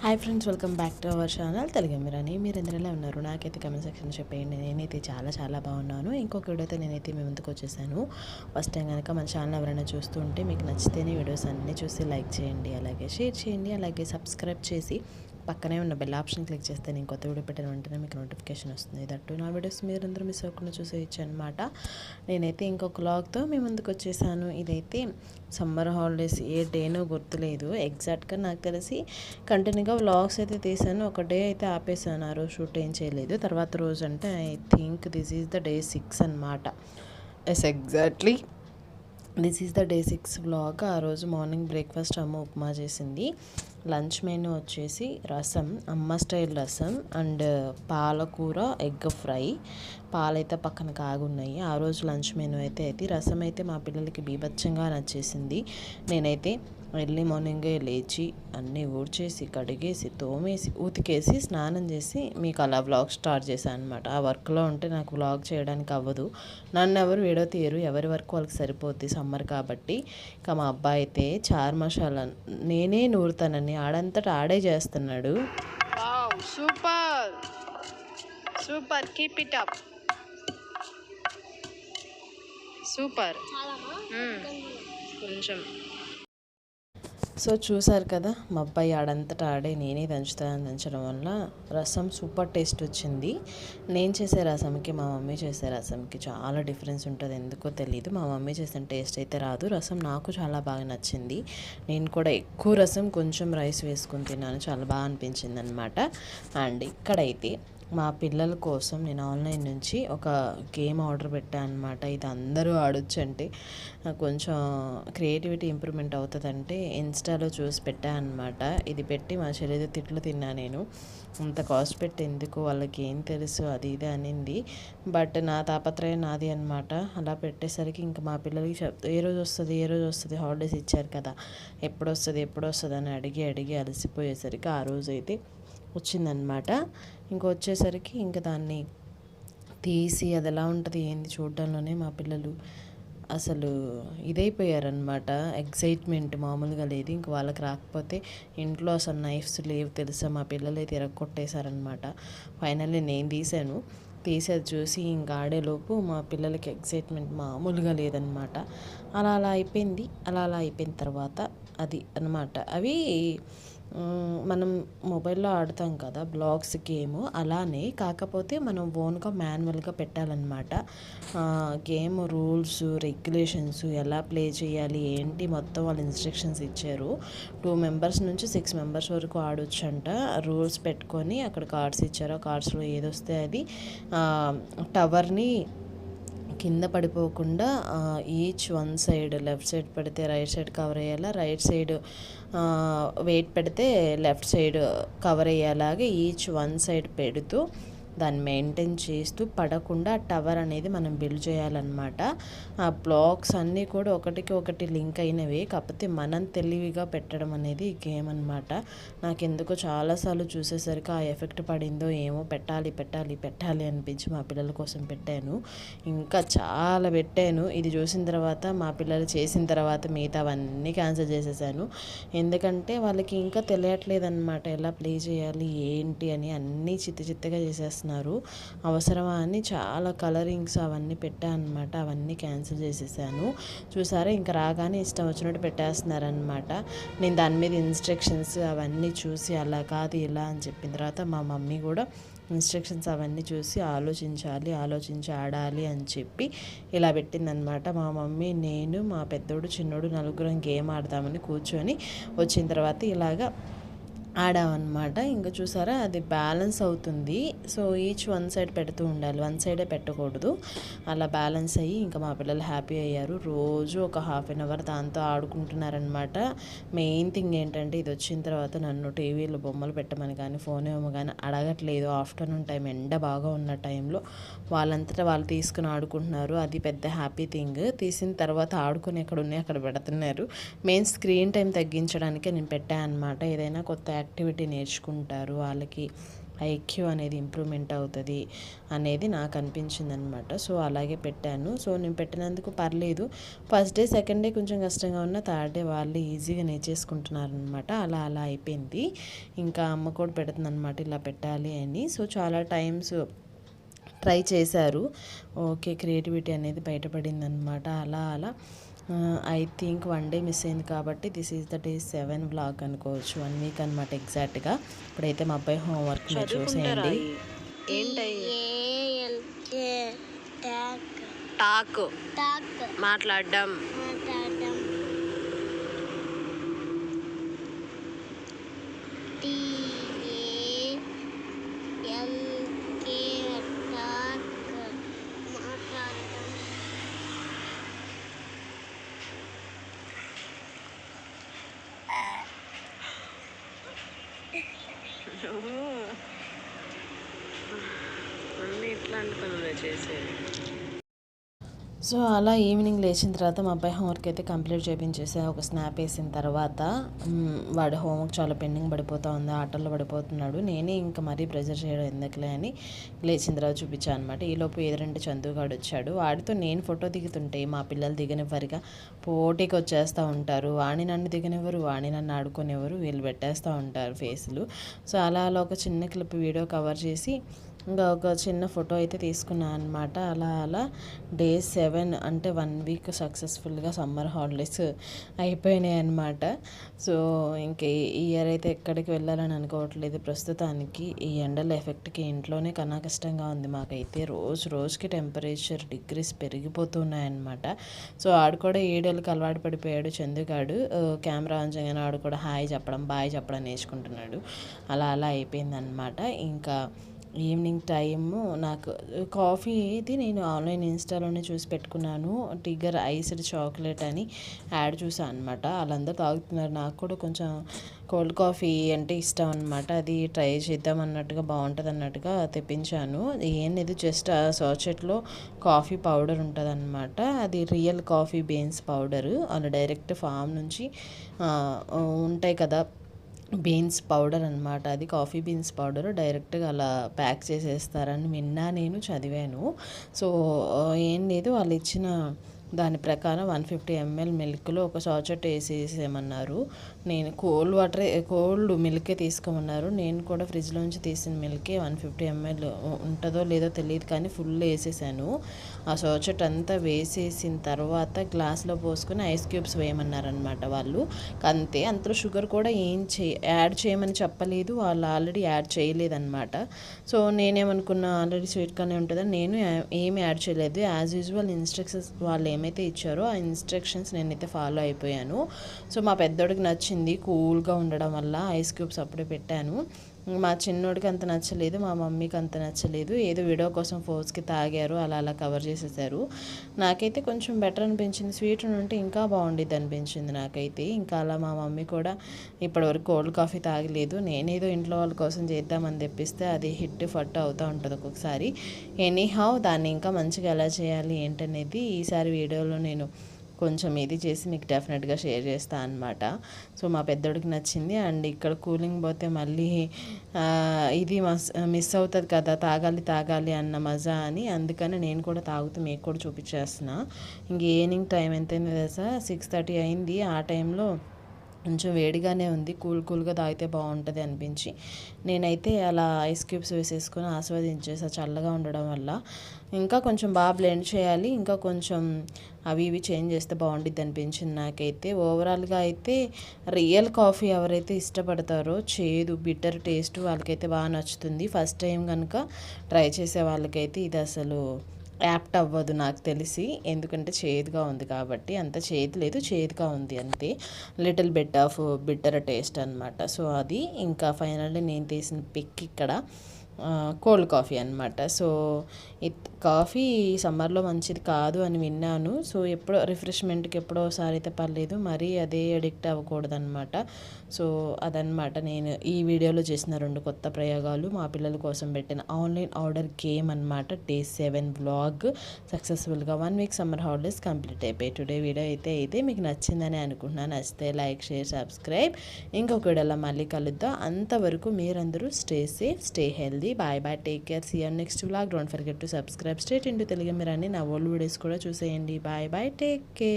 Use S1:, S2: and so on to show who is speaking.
S1: Hi friends welcome back to our channel Telugu మీరని. మీరు ఎందులో ఉన్నారు? నాకైతే కమెంట్ సెక్షన్ చెప్పేయండి. నేనైతే చాలా చాలా బాగున్నాను. ఇంకొక వీడియోతో నేనైతే మీ ముందుకు వచ్చేసాను. ఫస్ట్ టైం కనుక మన ఛానల్ ఎవరైనా చూస్తుంటే మీకు నచ్చితేనే వీడియోస్ అన్నీ చూసి లైక్ చేయండి. అలాగే షేర్ చేయండి. అలాగే సబ్స్క్రైబ్ చేసి పక్కనే ఉన్న బెల్ ఆప్షన్ క్లిక్ చేస్తే నేను కొత్త వీడియో పెట్టిన వెంటనే మీకు నోటిఫికేషన్ వస్తుంది. దట్టు నా వీడియోస్ మీరందరూ మిస్ అవ్వకుండా చూసేయచ్చు అనమాట నేనైతే ఇంకొక లాగ్తో మీ ముందుకు వచ్చేసాను. ఇదైతే సమ్మర్ హాలిడేస్ ఏ డేనో గుర్తులేదు. ఎగ్జాక్ట్గా నాకు తెలిసి కంటిన్యూగా వ్లాగ్స్ అయితే తీసాను. ఒక డే అయితే ఆపేసాను. ఆ రోజు షూట్ ఏం చేయలేదు. తర్వాత రోజు అంటే I think this is the day six అనమాట yes exactly this is the day six vlog ఆ రోజు మార్నింగ్ బ్రేక్ఫాస్ట్ అమ్మ ఉప్మా చేసింది. లంచ్ మెనూ వచ్చేసి రసం అమ్మ స్టైల్ రసం అండ్ పాలకూర ఎగ్ ఫ్రై. పాలైతే పక్కన కాగున్నాయి. ఆ రోజు లంచ్ మెనూ అయితే అయితే రసం అయితే మా పిల్లలకి బీభత్సంగా నచ్చేసింది. నేనైతే ఎర్లీ మార్నింగే లేచి అన్నీ ఊడ్చేసి కడిగేసి తోమేసి ఉతికేసి స్నానం చేసి మీకు అలా వ్లాగ్ స్టార్ట్ చేశాను అనమాట ఆ వర్క్లో ఉంటే నాకు వ్లాగ్ చేయడానికి అవ్వదు. నన్ను ఎవరు వీడియో తీయరు. ఎవరి వర్క్ వాళ్ళకి సరిపోద్ది సమ్మర్ కాబట్టి. ఇంకా మా అబ్బాయి అయితే చార్ మసాలా నేనే నూరుతానని ఆడంతటా ఆడే చేస్తున్నాడు.
S2: Wow, super! Super, keep it up. Super. కొంచెం.
S1: సో చూసారు కదా మా అబ్బాయి ఆడంతటా ఆడే నేనే దంచుతాను దంచడం వల్ల రసం సూపర్ టేస్ట్ వచ్చింది. నేను చేసే రసంకి మా మమ్మీ చేసే రసంకి చాలా డిఫరెన్స్ ఉంటుంది. ఎందుకో తెలియదు మా మమ్మీ చేసిన టేస్ట్ అయితే రాదు. రసం నాకు చాలా బాగా నచ్చింది. నేను కూడా ఎక్కువ రసం కొంచెం రైస్ వేసుకుని తిన్నాను. చాలా బాగా అనిపించింది అనమాట అండ్ ఇక్కడైతే మా పిల్లల కోసం నేను ఆన్లైన్ నుంచి ఒక గేమ్ ఆర్డర్ పెట్టాను అనమాట ఇది అందరూ ఆడొచ్చు అంటే కొంచెం క్రియేటివిటీ ఇంప్రూవ్మెంట్ అవుతుందంటే ఇన్స్టాలో చూసి పెట్టాను అనమాట ఇది పెట్టి మా చెల్లెదో తిట్లు తిన్నా నేను. అంత కాస్ట్ పెట్టి ఎందుకు? వాళ్ళకి ఏం తెలుసు? అది ఇది అనింది. బట్ నా తాపత్రయం నాది అనమాట అలా పెట్టేసరికి ఇంకా మా పిల్లలకి చెప్తా ఏ రోజు వస్తుంది? ఏ రోజు వస్తుంది? హాలిడేస్ ఇచ్చారు కదా. ఎప్పుడు వస్తుంది? ఎప్పుడు వస్తుంది? అని అడిగి అడిగి అలసిపోయేసరికి ఆ రోజు అయితే వచ్చిందనమాట. ఇంకా వచ్చేసరికి ఇంకా దాన్ని తీసి అది ఎలా ఉంటుంది ఏంది చూడడంలోనే మా పిల్లలు అసలు ఇదైపోయారనమాట. ఎగ్జైట్మెంట్ మామూలుగా లేదు. ఇంక వాళ్ళకి రాకపోతే ఇంట్లో అసలు నైఫ్స్ లేవు తెలుసా? మా పిల్లలు అయితే ఇరగొట్టేశారనమాట ఫైనల్లీ నేను తీశాను. తీసి అది చూసి ఇంకా ఆడేలోపు మా పిల్లలకి ఎగ్జైట్మెంట్ మామూలుగా లేదనమాట. అలా అలా అయిపోయింది. అలా అలా అయిపోయిన తర్వాత అది అనమాట. అవి మనం మొబైల్లో ఆడతాం కదా బ్లాగ్స్ గేమ్ అలానే కాకపోతే మనం ఓన్గా మాన్యువల్గా పెట్టాలన్నమాట. గేమ్ రూల్స్ రెగ్యులేషన్స్ ఎలా ప్లే చేయాలి ఏంటి మొత్తం వాళ్ళు ఇన్స్ట్రక్షన్స్ ఇచ్చారు. టూ మెంబర్స్ నుంచి సిక్స్ మెంబర్స్ వరకు ఆడొచ్చు అంట రూల్స్ పెట్టుకొని అక్కడ కార్డ్స్ ఇచ్చారు. ఆ కార్డ్స్లో ఏదొస్తే అది టవర్ని కింద పడిపోకుండా each one side left side పెడితే రైట్ సైడ్ కవర్ అయ్యేలా రైట్ సైడ్ వెయిట్ పెడితే లెఫ్ట్ సైడ్ కవర్ అయ్యేలాగా ఈచ్ వన్ సైడ్ పెడుతూ దాన్ని మెయింటైన్ చేస్తూ పడకుండా టవర్ అనేది మనం బిల్డ్ చేయాలన్నమాట. ఆ బ్లాక్స్ అన్నీ కూడా ఒకటికి ఒకటి లింక్ అయినవి కాకపోతే మనం తెలివిగా పెట్టడం అనేది గేమ్ అనమాట నాకు ఎందుకో చాలాసార్లు చూసేసరికి ఆ ఎఫెక్ట్ పడిందో ఏమో పెట్టాలి పెట్టాలి పెట్టాలి అనిపించి మా పిల్లల కోసం పెట్టాను. ఇంకా చాలా పెట్టాను. ఇది చూసిన తర్వాత మా పిల్లలు చేసిన తర్వాత మిగతావన్నీ క్యాన్సిల్ చేసేసాను. ఎందుకంటే వాళ్ళకి ఇంకా తెలియట్లేదు అనమాట ఎలా ప్లే చేయాలి ఏంటి అని అన్నీ చిత్త చిత్తగా చేస్తున్నారు. అవసరమా అని చాలా కలరింగ్స్ అవన్నీ పెట్టానమాట అవన్నీ క్యాన్సిల్ చేసేసాను. చూసారా ఇంకా రాగానే ఇష్టం వచ్చినట్టు పెట్టేస్తున్నారనమాట నేను దాని మీద ఇన్స్ట్రక్షన్స్ అవన్నీ చూసి అలా కాదు ఇలా అని చెప్పిన తర్వాత మా మమ్మీ కూడా ఇన్స్ట్రక్షన్స్ అవన్నీ చూసి ఆలోచించాలి ఆలోచించి ఆడాలి అని చెప్పి ఇలా పెట్టిందనమాట మా మమ్మీ నేను మా పెద్దోడు చిన్నోడు నలుగురం గేమ్ ఆడదామని కూర్చొని వచ్చిన తర్వాత ఇలాగా ఆడామన్నమాట. ఇంకా చూసారా అది బ్యాలెన్స్ అవుతుంది. సో ఈచ్ వన్ సైడ్ పెడుతూ ఉండాలి. వన్ సైడే పెట్టకూడదు. అలా బ్యాలెన్స్ అయ్యి ఇంకా మా పిల్లలు హ్యాపీ అయ్యారు. రోజు ఒక హాఫ్ అన్ అవర్ దాంతో ఆడుకుంటున్నారనమాట మెయిన్ థింగ్ ఏంటంటే ఇది వచ్చిన తర్వాత నన్ను టీవీలో బొమ్మలు పెట్టమని కానీ ఫోన్ ఏమో కానీ అడగట్లేదు. ఆఫ్టర్నూన్ టైం ఎండ బాగా ఉన్న టైంలో వాళ్ళంతటా వాళ్ళు తీసుకుని ఆడుకుంటున్నారు. అది పెద్ద హ్యాపీ థింగ్. తీసిన తర్వాత ఆడుకుని ఎక్కడ ఉన్నాయి అక్కడ పెడుతున్నారు. మెయిన్ స్క్రీన్ టైం తగ్గించడానికే నేను పెట్టాను అనమాట ఏదైనా కొత్త యాక్టివిటీ నేర్చుకుంటారు వాళ్ళకి ఐక్యూ అనేది ఇంప్రూవ్మెంట్ అవుతుంది అనేది నాకు అనిపించింది అనమాట సో అలాగే పెట్టాను. సో నేను పెట్టినందుకు పర్లేదు. ఫస్ట్ డే సెకండ్ డే కొంచెం కష్టంగా ఉన్న థర్డ్ డే వాళ్ళు ఈజీగా నేర్చేసుకుంటున్నారు అనమాట అలా అలా అయిపోయింది. ఇంకా అమ్మ కూడా పెడుతుంది అనమాట ఇలా పెట్టాలి అని. సో చాలా టైమ్స్ ట్రై చేశారు. ఓకే క్రియేటివిటీ అనేది బయటపడింది అనమాట అలా అలా I think one day miss అయింది కాబట్టి this is the day seven vlog అనుకోవచ్చు వన్ వీక్ అనమాట ఎగ్జాక్ట్గా ఇప్పుడైతే మా అబ్బాయి హోంవర్క్ మీరు చూసేయండి.
S2: టాక్. మాట్లాడడం అన్నీ ఇట్లాంటి పనులు చేసేది
S1: సో అలా ఈవినింగ్ లేచిన తర్వాత మా అబ్బాయి హోంవర్క్ అయితే కంప్లీట్ చేయించేసా ఒక స్నాప్ వేసిన తర్వాత వాడి హోంవర్క్ చాలా పెండింగ్ పడిపోతూ ఉంది ఆటల్లో పడిపోతున్నాడు నేనే ఇంకా మరీ ప్రెజర్ చేయడం ఎందుకులే అని లేచిన తర్వాత చూపించాను అనమాట ఈలోపు ఎదురంటే చందుగాడు వచ్చాడు. వాడితో నేను ఫోటో దిగుతుంటే మా పిల్లలు దిగనివ్వరిగా పోటీకి వచ్చేస్తూ ఉంటారు వాణి నన్ను దిగనివ్వరు వాణి నన్ను ఆడుకునేవారు వీళ్ళు పెట్టేస్తూ ఉంటారు ఫేస్లు సో అలా అలా ఒక చిన్న క్లిప్ వీడియో కవర్ చేసి ఇంకా ఒక చిన్న ఫోటో అయితే తీసుకున్నాను అనమాట అలా అలా డే సెవెన్ అంటే వన్ వీక్ సక్సెస్ఫుల్గా సమ్మర్ హాలిడేస్ అయిపోయినాయి అనమాట సో ఇంక ఈ ఇయర్ అయితే ఎక్కడికి వెళ్ళాలని అనుకోవట్లేదు. ప్రస్తుతానికి ఈ ఎండల ఎఫెక్ట్కి ఇంట్లోనే కన్నా కష్టంగా ఉంది మాకైతే. రోజు రోజుకి టెంపరేచర్ డిగ్రీస్ పెరిగిపోతున్నాయన్నమాట సో ఆడు కూడా ఏడేళ్ళకి అలవాటు పడిపోయాడు చందుగాడు. కెమెరా ఆన్ చేయగానే ఆడు కూడా హాయ్ చెప్పడం బాయ్ చెప్పడం నేర్చుకుంటున్నాడు. అలా అలా అయిపోయిందనమాట ఇంకా ఈవినింగ్ టైము నాకు కాఫీ అయితే నేను ఆన్లైన్ ఇన్స్టాలోనే చూసి పెట్టుకున్నాను. టిగర్ ఐస్డ్ చాక్లెట్ అని యాడ్ చూసాను అనమాట వాళ్ళందరూ తాగుతున్నారు. నాకు కూడా కొంచెం కోల్డ్ కాఫీ అంటే ఇష్టం అనమాట అది ట్రై చేద్దాం అన్నట్టుగా బాగుంటుంది అన్నట్టుగా తెప్పించాను. ఏంది జస్ట్ ఆ సాచెట్లో కాఫీ పౌడర్ ఉంటుంది అనమాట అది రియల్ కాఫీ బీన్స్ పౌడరు. అలా డైరెక్ట్ ఫామ్ నుంచి ఉంటాయి కదా బీన్స్ పౌడర్ అనమాట అది కాఫీ బీన్స్ పౌడర్. డైరెక్ట్గా అలా ప్యాక్ చేసేస్తారని విన్నా నేను చదివాను. సో ఏం లేదు. వాళ్ళు ఇచ్చిన దాని ప్రకారం వన్ ఫిఫ్టీ ఎంఎల్ మిల్క్లో ఒక సాచెట్ వేసేసేయమన్నారు. నేను కోల్డ్ వాటర్ కోల్డ్ మిల్కే తీసుకోమన్నారు. నేను కూడా ఫ్రిడ్జ్లోంచి తీసిన మిల్కే వన్ ఫిఫ్టీ ఎంఎల్ ఉంటుందో లేదో తెలియదు కానీ ఫుల్ వేసేసాను. ఆ సాచెట్ అంతా వేసేసిన తర్వాత గ్లాస్లో పోసుకొని ఐస్ క్యూబ్స్ వేయమన్నారనమాట వాళ్ళు. అంతే అంతలో షుగర్ కూడా ఏం చే యాడ్ చేయమని చెప్పలేదు. వాళ్ళు ఆల్రెడీ యాడ్ చేయలేదన్నమాట. సో నేనేమనుకున్నా ఆల్రెడీ స్వీట్గానే ఉంటుందని నేను ఏం ఏమి యాడ్ చేయలేదు. యాజ్ యూజువల్ ఇన్స్ట్రక్షన్స్ వాళ్ళు ఏమైతే ఇచ్చారో ఆ ఇన్స్ట్రక్షన్స్ నేనైతే ఫాలో అయిపోయాను. సో మా పెద్దోడికి నచ్చింది కూల్గా ఉండడం వల్ల ఐస్ క్యూబ్స్ అప్పుడే పెట్టాను. మా చిన్నోడికి అంత నచ్చలేదు మా మమ్మీకి అంత నచ్చలేదు. ఏదో వీడియో కోసం ఫోర్స్కి తాగారు అలా అలా కవర్ చేసేసారు. నాకైతే కొంచెం బెటర్ అనిపించింది. స్వీట్ ఉంటే ఇంకా బాగుండేది అనిపించింది నాకైతే. ఇంకా అలా మా మమ్మీ కూడా ఇప్పటివరకు కోల్డ్ కాఫీ తాగలేదు. నేనేదో ఇంట్లో వాళ్ళ కోసం చేద్దామని తెప్పిస్తే అది హిట్ ఫట్ అవుతూ ఉంటుంది ఒక్కొక్కసారి. ఎనీ హౌ దాన్ని ఇంకా మంచిగా ఎలా చేయాలి ఏంటనేది ఈసారి వీడియోలో నేను కొంచెం ఇది చేసి మీకు డెఫినెట్గా షేర్ చేస్తాను అనమాట సో మా పెద్దోడికి నచ్చింది. అండ్ ఇక్కడ కూలింగ్ పోతే మళ్ళీ ఇది మస్ మిస్ అవుతుంది కదా తాగాలి తాగాలి అన్న మజా అని. అందుకని నేను కూడా తాగుతూ మీకు కూడా చూపించేస్తున్నా. ఇంక ఈవినింగ్ టైం ఎంతైంది తెలుసా? సిక్స్ థర్టీ అయింది. ఆ టైంలో కొంచెం వేడిగానే ఉంది. కూల్ కూల్గా తాగితే బాగుంటుంది అనిపించి. నేనైతే అలా ఐస్ క్యూబ్స్ వేసేసుకొని ఆస్వాదించేసా చల్లగా ఉండడం వల్ల. ఇంకా కొంచెం బాగా బ్లెండ్ చేయాలి. ఇంకా కొంచెం అవి ఇవి చేంజ్ చేస్తే బాగుంటుంది అనిపించింది నాకైతే. ఓవరాల్గా అయితే రియల్ కాఫీ ఎవరైతే ఇష్టపడతారో చేదు బిటర్ టేస్ట్ వాళ్ళకైతే బాగా నచ్చుతుంది. ఫస్ట్ టైం కనుక ట్రై చేసే వాళ్ళకైతే ఇది అసలు యాప్ట్ అవ్వదు నాకు తెలిసి. ఎందుకంటే చేదుగా ఉంది కాబట్టి అంత చేదు లేదు చేదుగా ఉంది అంతే. Little bit of bitter taste అనమాట సో అది ఇంకా ఫైనల్లీ నేను తీసిన పిక్ ఇక్కడ. కోల్డ్ కాఫీ అనమాట సో ఇట్ కాఫీ సమ్మర్లో మంచిది కాదు అని విన్నాను. సో ఎప్పుడో రిఫ్రెష్మెంట్కి ఎప్పుడో ఒకసారి అయితే పర్లేదు. మరీ అదే అడిక్ట్ అవ్వకూడదనమాట సో అదనమాట నేను ఈ వీడియోలో చేసిన రెండు కొత్త ప్రయోగాలు. మా పిల్లల కోసం పెట్టిన ఆన్లైన్ ఆర్డర్ గేమ్ అనమాట డే సెవెన్ వ్లాగ్ సక్సెస్ఫుల్గా one week summer holidays complete అయిపోయి టుడే వీడియో అయితే అయితే మీకు నచ్చిందని అనుకుంటున్నాను. నచ్చితే లైక్ షేర్ సబ్స్క్రైబ్ ఇంకొక వీడియోలో మళ్ళీ కలుద్దాం. అంతవరకు మీరందరూ stay safe stay healthy bye bye take care see next vlog don't forget to subscribe state into Telugu మీరు అన్ని నా ఓల్డ్ వీడియోస్ కూడా చూసేయండి. Bye bye take care